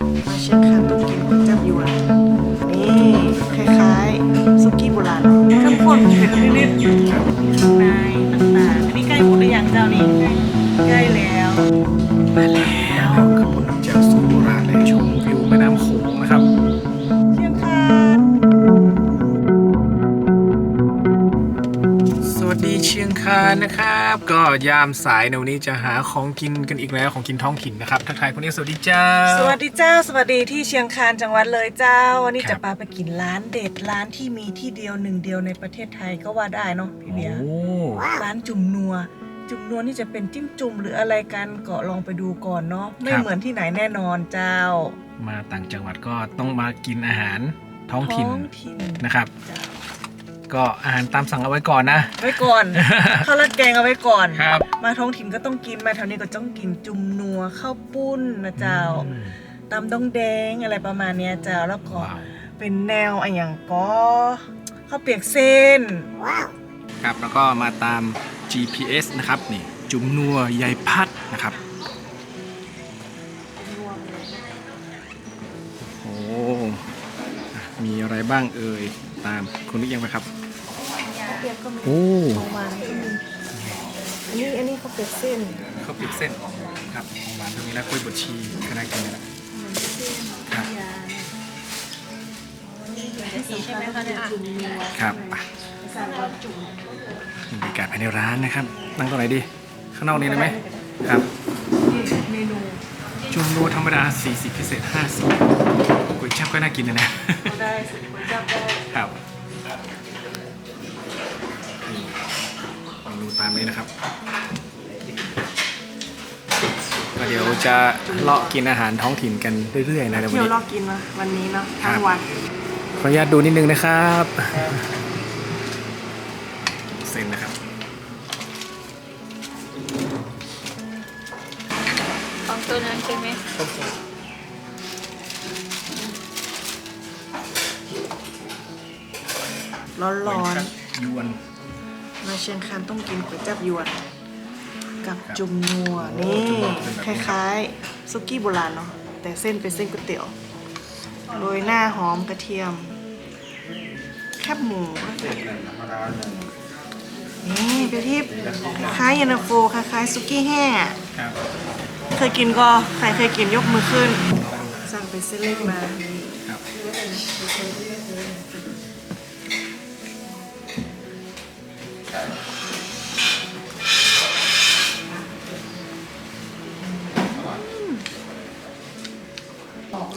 มาเชียงคานต้องกินก๋วยจับยวนนี่คล้ายๆซุกี้โบราณเนอะเข้มข้นเผ็ดนิดๆ ก็ยามสายในวันนี้จะหาของกินกันอีกแล้วของกินท้องถิ่นนะครับทักทายคนนี้สวัสดีจ้า สวัสดีเจ้า สวัสดีที่เชียงคานจังหวัดเลยเจ้า วันนี้ครัจะบ พาไปกินร้านเด็ดร้านที่มีที่เดียวหนึ่งเดียวในประเทศไทยก็ว่าได้เนาะพี่เบียร์โอ้ร้านจุ่มนัว จุ่มนัวนี่จะเป็นจิ้มจุ่มหรืออะไรกันก็ลองไปดูก่อนเนาะไม่เหมือนที่ไหนแน่นอนเจ้ามาต่างจังหวัดก็ต้องมากินอาหารท้องถิ่นท้องถิ่นนะครับ เจ้า ก็อาหารตามสั่งเอาไว้ก่อนนะ ไว้ก่อน ข้าวราดแกงเอาไว้ก่อน ครับ มาท้องถิ่นก็ต้องกินมาแถวนี้ก็ต้องกินจุ่มนัวข้าวปุ้นนะเจ้าอืมตำดองแดงอะไรประมาณเนี้ยเจ้าแล้วก็ว้าว เป็นแนวอะไรอย่างก็ข้าวเปียกเส้น ครับแล้วก็มาตาม GPS นะครับนี่จุ๋มนัวยายพัดนะครับโอ้อะมีอะไรบ้างเอ่ยตามคุณนึกยังไหมครับ เปียกก็มีโอ้ ของหวานก็มีอันนี้อันนี้ข้าวเปียกเส้นข้าวเปียกเส้นครับของหวานตรงนี้แล้วกล้วยบดชีคณะกินเลยนะครับที่สำคัญก็คือจุ่มนัวครับไปสั่งว่าจุ่มบรรยากาศภายในร้านนะครับ นั่งตรงไหนดี ข้างนอกนี้ได้ไหมครับเมนูจุ่มนัวธรรมดา 40 พิเศษ 50ก๋วยจั๊บก็น่ากินนะนะ ก็ได้สุดก๋วยจั๊บได้ ครับนี่เมนู ตามนี้นะครับก็เดี๋ยวจะเลาะกินอาหารท้องถิ่นกันเรื่อยๆนะเดี๋ยววันเที่ยวนี้ รอบกินมาวันนี้เนาะครัทั้บงวัน ขออนุญาตดูนิดนึงนะครับเส้นนะครับ ของตัวนั้นใช่ไหมร้อนร้อนยวนๆ มาเชียงคานต้องกินก๋วยจั๊บยวนกับครับจุ่มนัวโอ้นี่จุ่มนัวเป็นแบบคนี้ครับ ล้ายๆซุกี้โบราณเนาะแต่เส้นเป็นเส้นก๋วยเตี๋ยวโรยหน้าหอมกระเทียม แคบหมูนี่ไปที่คล้ายๆเย็นตาโฟคล้ายๆซุกี้แห้งอะครับเคยกินก็ใครเคยกินยกมือขึ้น สั่งเป็นเส้นเล็กมาค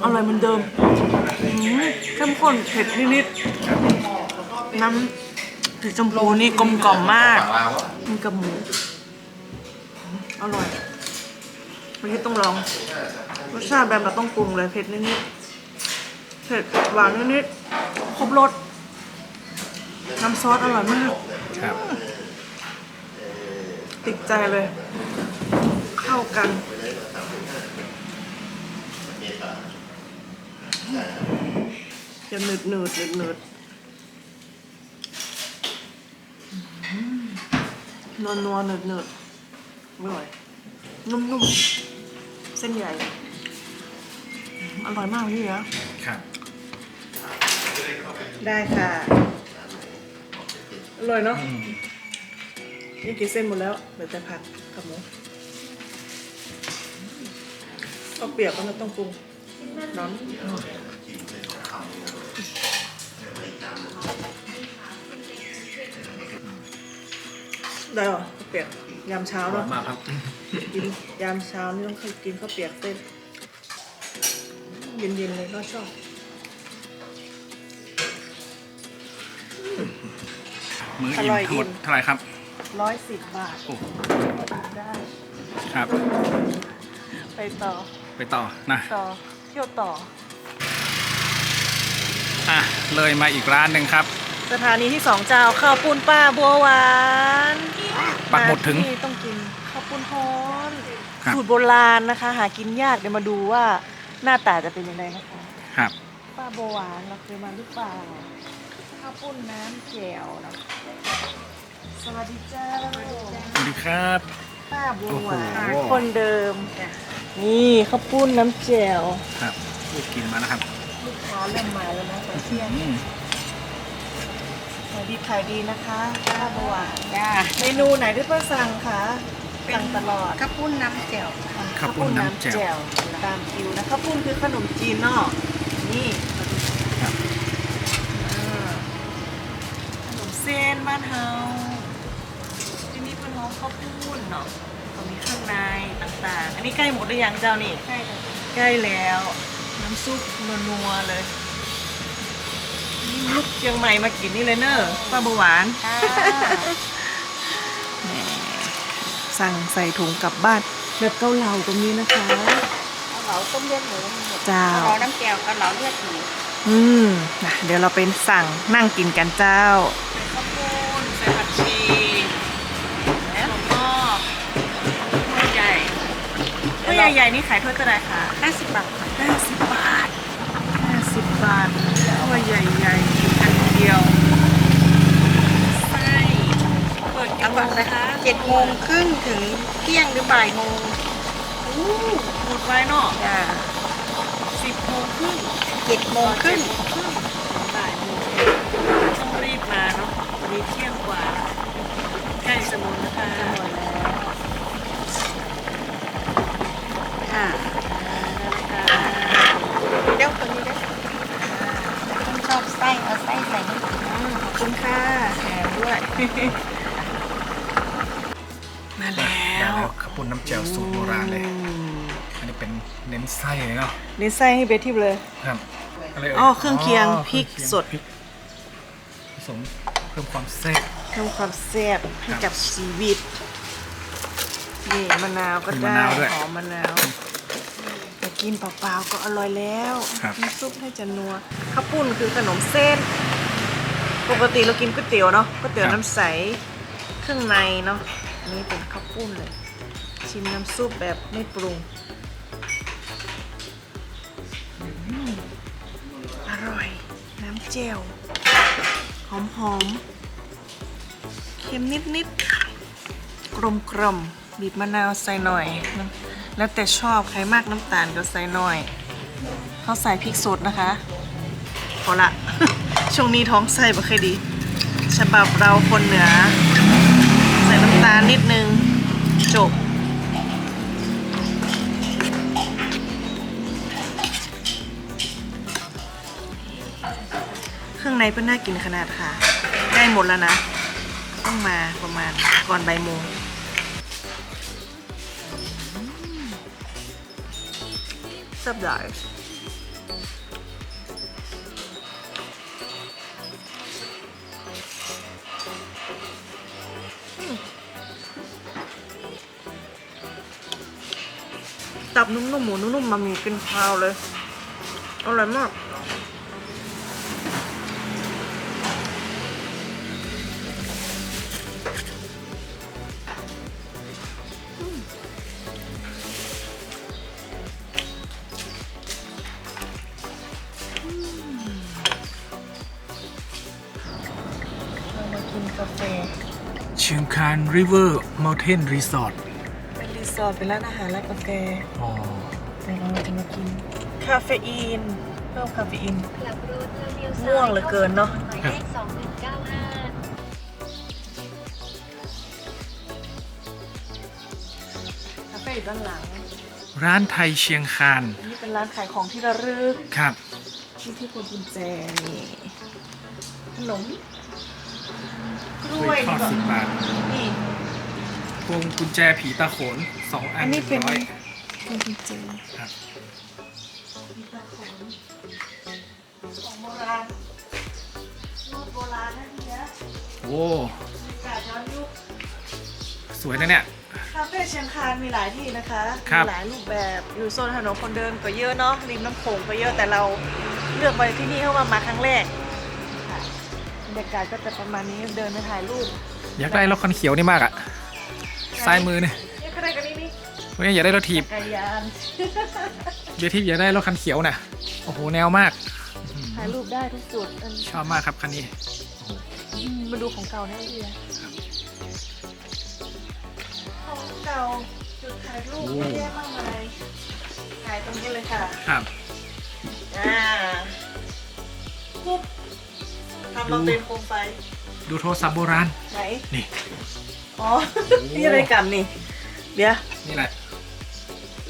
อร่อยเหมือนเดิมอืมเข้มข้นเผ็ดนิดๆน้ำสีชมพูนี่กลมกล่อมมากมันกับหมู อร่อยวันนี้ต้องลองรสชาติแบบเราต้องปรุงเลยเผ็ดนิดๆเผ็ดหวานนิดๆครบรสน้ำซอสอร่อยมากครับติดใจเลย เข้ากัน จะหนืดหนืดหนืดหนืดนัวนัวหนืดหนืดอร่อยนุ่มนุ่มเส้นใหญ่อร่อยมากพี่นะครับได้ค่ะ อร่อยเนาะนี่กินเส้นหมดแล้วเหลือแต่ผัดกับหมูข้าวเปียกก็ไม่ต้องปรุง น้ำได้เหรอข้าวเปียกยามเช้าอร่อเนาะยมากครับกินยามเช้านี่ต้องเคยกินข้าวเปียกเส้นเย็นๆเลยก็ชอบมื้อออิ่มร่อยทั้งหมดอิ่มเท่าไหร่ครับร้อยสิบบาทโอ้ได้ ครับ ไปต่อ ไปต่อนะต่อ เที่ยวต่อ อะ เลยมาอีกร้านหนึ่งครับ สถานีที่สองเจ้าข้าวปุ้นป้าบัวหวานปักหมุดถึงาที่นี่ต้องกินข้าวปุ้นฮ้อนครับ สูตรโบราณนะคะ หากินยากเดี๋ยวมาดูว่าหน้าตาจะเป็นยังไงนะคะ ครับ ป้าบัวหวานเราเคยมาหรือเปล่าข้าวปุ้นน้ำแจ่วนะสวัสดีเจ้าสวัสดีครับ ป้าบัวหวานโอ้โหคนเดิมนี่ข้าวปุ้นน้ำแจ่วครับลูกกินมาแล้วครับลูกค้าเริ่มมาแล้วนะตอนเที่ยงอืมขายดีขายดีนะคะป้าบัวจ้าเมนูไหนที่เพื่อสั่งคะสั่งตลอดข้าวปุ้นน้ำแจ่วข้าวปุ้นน้ำแจ่ววตามคิวนะข้าวปุ้นคือขนมจีนเนาะนี่ครับอ่าขนมเส้นบ้านเฮาที่นี่เป็นห้ องข้าวปุ้นเนาะก็มีเครื่องในต่างๆ อันนี้ใกล้หมดหรือยังเจ้านี่ ใช่ค่ะใกล้แล้ว น้ำซุปนัวๆเลยนี่ลูกเชียงใหม่มากินนี่เลยเนอะป้าบหวานค่ะแหมสั่งใส่ถุงกลับบ้านแบบเกาเหลาตรงนี้นะคะ เอาเหลาต้มเลือดหมูมีหมดเจ้า เอาเหลาน้ำแจ่วกับเหลาเลือดหมูอืมนะเดี๋ยวเราไปสั่งนั่งกินกันเจ้า ข้าวปุ้น ใหญ่ๆนี่ขายถ้วยเท่าไหร่คะห้าสิบบาทห้าสิบบาทห้าสิบบาทถ้วยใหญ่ๆอันเดียว ไส้เปิดกี่โมงนะคะเจ็ดโมงครึ่งถึงเที่ยงหรือบ่ายโมงอู้หมดไว้เนาะจ้าสิบโมงครึ่งเจ็ดโมงครึ่งบ่ายโมงต้องรีบมาเนาะวันนี้เที่ยงกว่าใกล้สมุนนะคะ ค่ะเดี๋ยวคนนี้ได้ต้องชอบไส้เอาไส้ใส่นี่อืมขอบคุณค่ะแถมด้วย มาแล้ได้แล้ววข้าวปุ้นน้ำแจ่วสูตรโบราณเลยอืมอันนี้เป็นเน้นไส้เลยเนาะนี่ไส้ให้เบทิบเลย ครับะไรเยอ๋อเครื่องเคียงอ๋อพริกเคองเคียงสดพริกผสมเพิ่มความแซ่บเพิ่มความแซ่บให้กับชีวิต นี่มะนาวก็มีมะได้นาวด้วยหอมมะนาวแต่กินเปล่าๆก็อร่อยแล้วครับ น้ำซุปให้จะนัวข้าวปุ้นคือขนมเส้น ปกติเรากินก๋วยเตี๋ยวเนาะก๋วยเตี๋ยวน้ำใสเครื่องในเนาะอันนี้เป็นข้าวปุ้นเลย ชิมน้ำซุปแบบไม่ปรุงอืมอร่อย น้ำเจลหอมหอมๆเค็มนิดนิดๆกลมกลมๆ บีบมะนาวใส่หน่อย แล้วแต่ชอบใครมากน้ำตาลก็ใส่หน่อยเขาใส่พริกสดนะคะพอละช่วงนี้ท้องไส้ไม่ค่อยดี ฉบับเราคนเหนือ ใส่น้ำตาลนิดนึง จบ เครื่องในเพื่อน่ากินขนาดค่ะ ใกล้หมดแล้วนะ ต้องมาประมาณก่อนใบโมง สับหลายอืมตับนุ่มๆหมูนุ่มๆมามีเป็นพาวเลย อร่อยมาก ชียงคานริเวอร์ม u ลเทนรีสอร์ทเป็นรีสอร์ทเป็นร้านอาหารร้านกาแฟอ๋อแต่เราจะมากิน คาเฟอีนเพิ่มคาเฟอีนกลับรถแล้วเลี้ยวซ้ายง่วงเหลือเกินเนอะ หมายเลขสองหนึ่งเก้าห้าคาเฟ่อยู่ด้านหลัง ร้านไทยเชียงคานอันนี้เป็นร้านขายของที่ระลึก ครับ ที่ที่คุณกุญแจนี่ขนม กกล้ล้ววยยทอดสิบบาทนี่พวงกุญแจผีตาโขนสองอัอันนนี้เป็น ร้อยคุณกุญแจครับมีตะขนของโบราณรูปโบราณนะทีเนี้ยโอ้บรรยากาศย้อนยุค สวยนะเนี่ย คาเฟ่เชียงคานมีหลายที่นะคะครับ มีหลายรูปแบบอยู่โซนถนนคนเดินก็เยอะเนาะริมน้ำโขงก็เยอะแต่เราเลือกไปที่นี่เพราะว่ามาครั้งแรกค่ะ บรรยากาศก็จะประมาณนี้เดินไปถ่ายรูปอยากได้รถคันเขียวนี่มากอะซ้ายมือเนี่ยนี่ก็ได้กันนี่นี่วันนี้อยากได้รถถีบจักรยาน เบียร์ทิพย์อยากได้รถคันเขียวน่ะโอ้โหแนวมากถ่ายรูปได้ทุกจุดอันชอบมากครับคันนี้อืมมาดูของเก่าแน่เลยอะของเก่าจุดถ่ายรูปโอ้เยอะแยะมากมายถ่ายตรงนี้เลยค่ะ ครับ อ่าปุ๊บ ทำมาเป็นโคมไฟ ดูโทรศัพท์โบราณ ไหน นี่ อ๋อ นี่อะไรกันนี่ เดี๋ยว นี่แหละ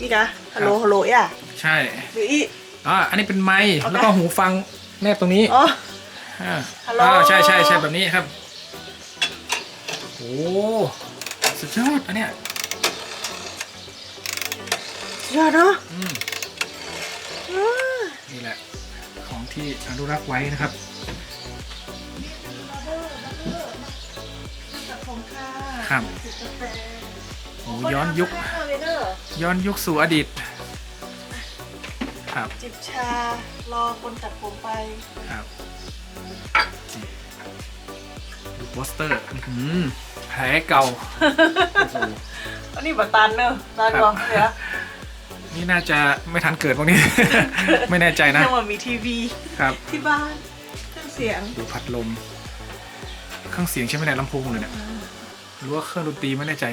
นี่กะฮัลโหลฮัลโหลอะใช่หรืออีอ่าอันนี้เป็นไม้โอเคแล้วก็หูฟังแนบตรงนี้ อ๋ออ่าฮัลโหลอ่าใช่ใช่ใช่แบบนี้ครับ โอ้สุดยอดอันเนี้ยยอดเนาะอืมอ่านี่แหละ ของที่อนุรักษ์ไว้นะครับ ค่ะครับจิบกาแฟโอ้ย้อนยุคขบณเวเนอร์ย้อนยุคสู่อดีต ครับ จิบชารอคนตัดผมไป ครับนี่ดูโปสเตอร์อื้อหือแผลเก่าโอ้โหอันนี้บัตตันเนอะตานก่อนเดี๋ยวนี่น่าจะไม่ทันเกิดพวกนี้ ไม่แน่ใจนะยังว่ามีทีวีครับที่บ้านเครื่องเสียงดูพัดลมเครื่องเสียงใช่ไหมเนี่ยลำโพงเลยเนี่ย หรือว่าเครื่องดนตรีไม่แน่ใจ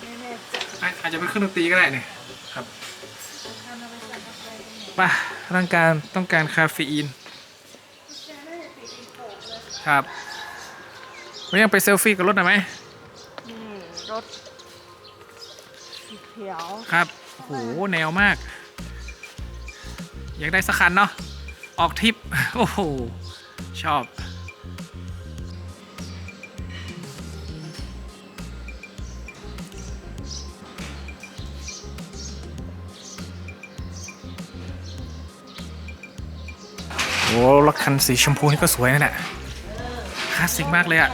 ไม่แน่ใจอะอาจจะเป็นเครื่องดนตรีก็ได้เนี่ยครับป่ะร่างกายต้องการคาเฟอีนครับเรายังไปเซลฟี่กับรถหน่อยไหมนี่รถสีเขียวครับโหแนวมาก อยากได้สักคันเนาะออกทริป โอ้โห ชอบ โอ้รถคันสีชมพูนี่ก็สวยนะเนี่ยคลาสสิกมากเลยอะ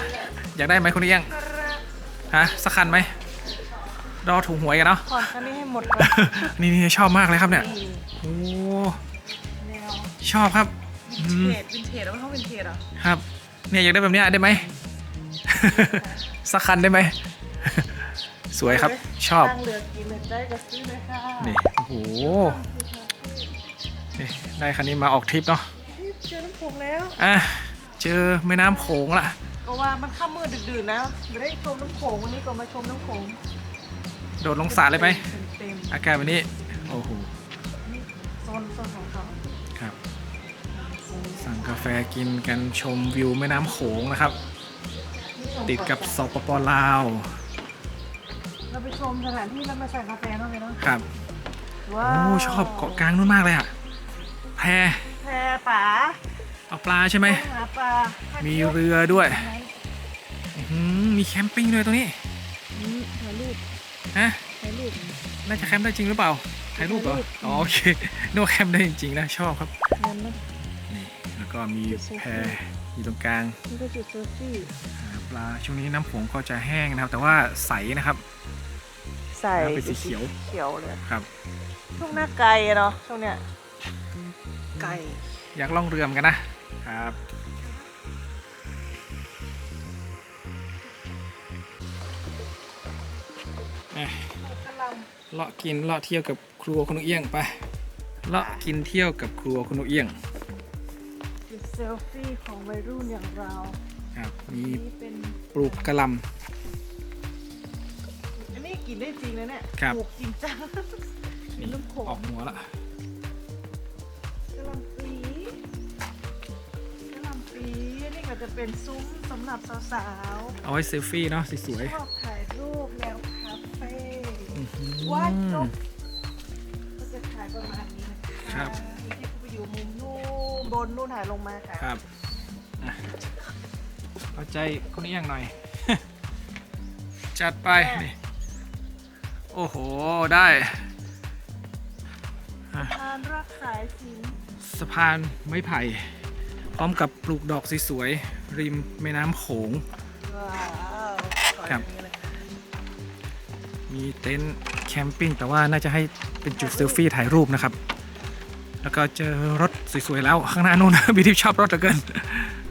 อยากได้ไหมคุณเอี้ยงฮะสักคันไหมรอถูกหวยกันเนาะผ่อนคันนี้ให้หมดก่อนนี่นี่ชอบมากเลยครับเนี่ยนี่โอ้แนวชอบครับวิอืนมเทจวินเทจแล้วเขาวินเทจเหรอครับเนี่ยอยากได้แบบเนี้ยได้ไหมสักคันได้ไหมสวยครับชอบตั้งเหลือกินเลยได้ก็ซื้อเลยค่ะนี่โอ้โหนี่ได้คันนี้มาออกทริปเนาะนี่ เจอน้ำผงแล้วอะเจอแม่น้ำโขงละก็ว่ามันข้ามมืดดึกๆนะไม่ได้ชมน้ำโขงวันนี้ก็มาชมน้ำโขงโดดลงสระเลยไหมเต็มอากาศวันนี้ โอ้โห ๆนี่โซนโซนของเขาครับ สั่งกาแฟกินกันชมวิวแม่น้ำโขงนะครับติดกับสปปลาวเราไปชมสถานที่แล้วมาสั่งกาแฟบ้างเลยเนาะครับว้าโอ้วชอบเกาะกลางนู่นมากเลยอะแพแพป๋าเอาปลาใช่ไหม หาปลามีมีเรือด้วยอื้อหือมีแคมปิ้งด้วยตรงนี้ ถ่ายรูปฮะ ถ่ายรูป น่าจะแคมป์ได้จริงหรือเปล่า ถ่ายรูปเหรอ ถ่ายรูป อ๋อโอเคนึกว่าแคมป์ได้จริงๆนะ ชอบครับ เงินนะนี่ แล้วก็มีจุดเซลฟี่แพอยู่ตรงกลางนี่ก็จุดเซลฟี่หาปลา ช่วงนี้น้ำโขงก็จะแห้งนะครับ แต่ว่าใสนะครับ ใส่แล้วเป็นสีเขียว เขียวเลย ครับ ช่วงหน้าไก่อะเนาะช่วงเนี้ย ไก่ อยากล่องเรือเหมอนกันนะครับเอ๊ะกำลังเลาะกินเลาะเที่ยวกับครัวคุณนกเอี้ยงไปเลาะกินเที่ยวกับครัวคุณนกเอี้ยงจุดเซลฟี่ของวัยรุ่นอย่างเราครับมีนี่เป็นปลูกกระหลอันนี้กินได้จริงนะเนี่ยครับปลูกจริงจังำเป็นน้ำโขงออกหัวละกะ ก็จะเป็นซุ้มสำหรับสาวเอาไว้เซลฟี่เนาะสวยๆชอบถ่ายรูปแนวคาเฟ่ๆอื้อหือวาดนกก็จะถ่ายประมาณนี้นะคะครับ มีที่ไปอยู่มุมนู่นบนนู่นถ่ายลงมาค่ะครับอะเอาใจคุณนกเอี้ยงหน่อย จัดไปนี่โอ้โห ได้ทานรักสายสินสะพานไม้ไผ่ พร้อมกับปลูกดอกสวยๆริมแม่น้ำโขงว้าวครับขออย่างนี้เลยมีเต็นท์แคมปิ้งแต่ว่าน่าจะให้เป็นจุดเซลฟี่ถ่ายรูปนะครับ แล้วก็เจอรถสวยๆแล้วข้างหน้านู่น บีทิพชอบรถเหลือเกิน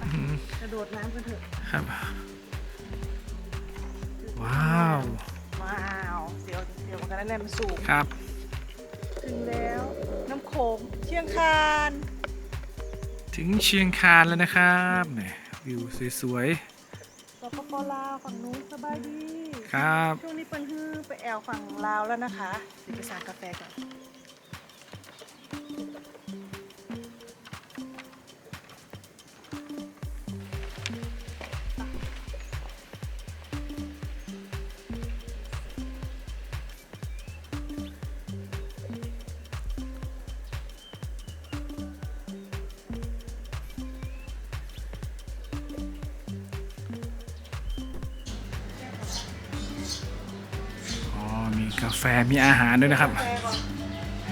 อื้อหือกระโดดน้ำกันเถอะครับ ว้าวว้าวเสียวเสียวเหมือนกันนะเนี่ยมันสูงครับ ถึงแล้วน้ำโขงเชียงคาน ถึงเชียงคานแล้วนะครับเนี่ยวิวสวยสปปลาวฝั่งนู้นสบายดี ๆ ครับ ช่วงนี้เปิ้นฮือไปแอลฝั่งลาวแล้วนะคะเดี๋ยวไปสั่งกาแฟก่อนาแฟมีอาหารด้วยนะครับ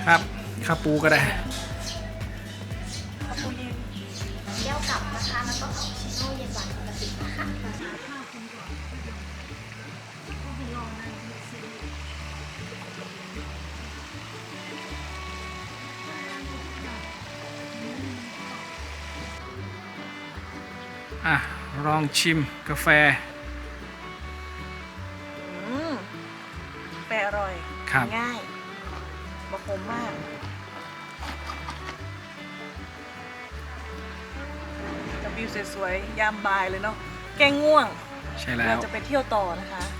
ครับข้าวปูก็ได้แก้วกลับนะคะแล้วก็คาปูชิโน่เย็นหวานปกตินะคะอะลองชิมกาแฟ ครับ ง่ายบะคมมากจะวิวสวยๆยามบ่ายเลยเนาะแกงง่วง ใช่แล้เราว จะไปเที่ยวต่อนะคะครับ